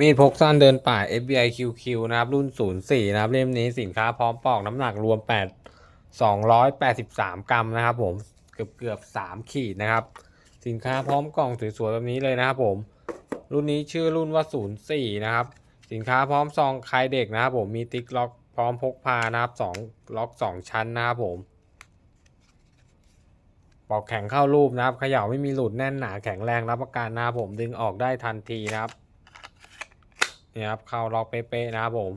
มีดพกสั้นเดินป่า FBI QQ นะครับ รุ่น 04 นะครับ เล่มนี้สินค้าพร้อมปอกน้ำหนักรวม 8 283 กรัมนะครับผม เกือบเกือบ 3 ขีดนะครับ สินค้าพร้อมกล่องสวยๆแบบนี้เลยนะครับผม รุ่นนี้ชื่อรุ่นว่า 04 นะครับ สินค้าพร้อมซองคลายเด็กนะครับผม มีติ๊กล็อกพร้อมพกพานะครับ2ล็อก 2 ชั้นนะครับผมปอกแข็งเข้ารูปนะครับเขย่าไม่มีหลุดแน่นหนาแข็งแรงรับประกันนะครับผมดึงออกได้ทันทีนะครับ นี่ครับเข้าล็อกเป๊ะๆนะครับผม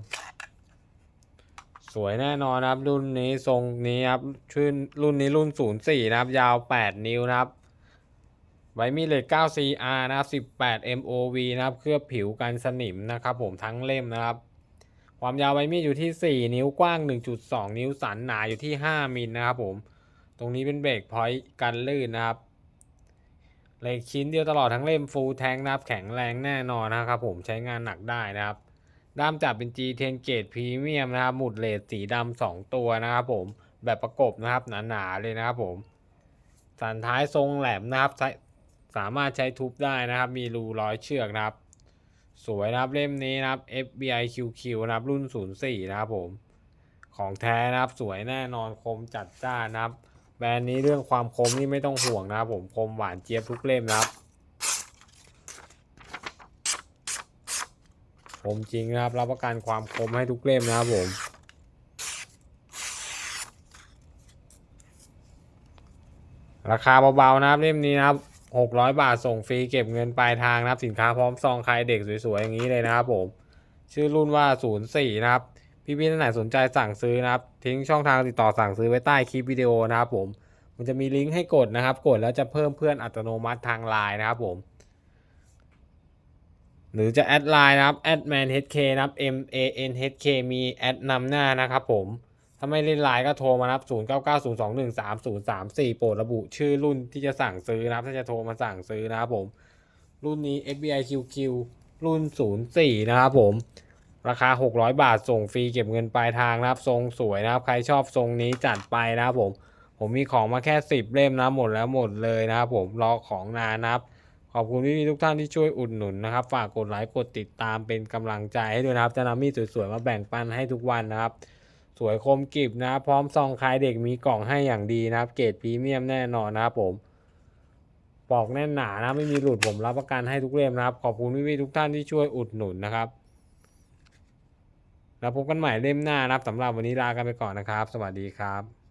สวยแน่นอนนะครับ รุ่นนี้ทรงนี้ครับชื่อรุ่นนี้รุ่น 04 นะครับ ยาว 8 นิ้วนะครับไว้มีเลท9 CR นะครับ18 MOV นะครับ เคลือบผิวกันสนิมนะครับผมทั้งเล่มนะครับ ความยาวใบมีดอยู่ที่ 4 นิ้วกว้าง 1.2 นิ้วสันหนาอยู่ที่ 5 มิลนะครับผม ตรงนี้เป็นเบรกพอยต์กันลื่นนะครับ เหล็กชิ้นเดียวตลอดทั้งเล่มฟูลแทงนะครับแข็งแรงแน่นอนนะครับผมใช้งานหนักได้นะครับ ด้ามจับเป็น G10 เกรดพรีเมียมนะครับหมุดเลสสีดำสองตัวนะครับผมแบบประกบนะครับหนาๆเลยนะครับผมสันท้ายทรงแหลมนะครับใช้สามารถใช้ทุบได้นะครับ มีรูร้อยเชือกนะครับ สวยนะครับเล่มนี้นะครับ FBI QQ นะครับรุ่น 04 นะครับผม ของแท้นะครับสวยแน่นอนคมจัดจ้านนะครับ รนด์นี้เรื่องความคมนี่ไม่ต้องห่วงนะครับผมคมหวานเจี๊ยบทุกเล่มนะครับคมจริงนะครับรับประกันความคมให้ทุกเล่มนะครับผมราคาเบาๆนะครับเล่มนี้นะครับ600บาทส่งฟรีเก็บเงินปลายทางนะครับสินค้าพร้อมซองใครเด็กสวยๆอย่างนี้เลยนะครับผม ชื่อรุ่นว่า04นะครับ พี่ๆท่านไหนสนใจสั่งซื้อนะครับ ทิ้งช่องทางติดต่อสั่งซื้อไว้ใต้คลิปวิดีโอนะครับผม มันจะมีลิงก์ให้กดนะครับ กดแล้วจะเพิ่มเพื่อนอัตโนมัติทางไลน์นะครับผม หรือจะแอดไลน์นะครับ @manhk นะครับ m a n h k มีแอดนำหน้านะครับผม ถ้าไม่เล่นไลน์ก็โทรมานะครับ0 9 9 0 2 1 3 0 3 4 โปรดระบุชื่อรุ่นที่จะสั่งซื้อนะครับ ถ้าจะโทรมาสั่งซื้อนะครับผม รุ่นนี้ FBI QQ รุ่น 04 นะครับผม ราคา 600 บาทส่งฟรีเก็บเงินปลายทางนะครับ ทรงสวยนะครับ ใครชอบทรงนี้จัดไปนะครับผม ผมมีของมาแค่ 10 เล่มนะหมดแล้วหมดเลยนะครับผมรอของนานนะครับ ขอบคุณพี่ๆทุกท่านที่ช่วยอุดหนุนนะครับ ฝากกดไลค์กดติดตามเป็นกำลังใจให้ด้วยนะครับ จะนำมีดสวยๆมาแบ่งปันให้ทุกวันนะครับ สวยคมกริบนะพร้อมซองคลายเด็กมีกล่องให้อย่างดีนะครับ เกรดพรีเมียมแน่นอนนะครับผมปอกแน่นหนานะไม่มีหลุดผมรับประกันให้ทุกเล่มนะครับ ขอบคุณพี่ๆทุกท่านที่ช่วยอุดหนุนนะครับ แล้วพบกันใหม่เล่มหน้านะครับสำหรับวันนี้ลากันไปก่อนนะครับ สวัสดีครับ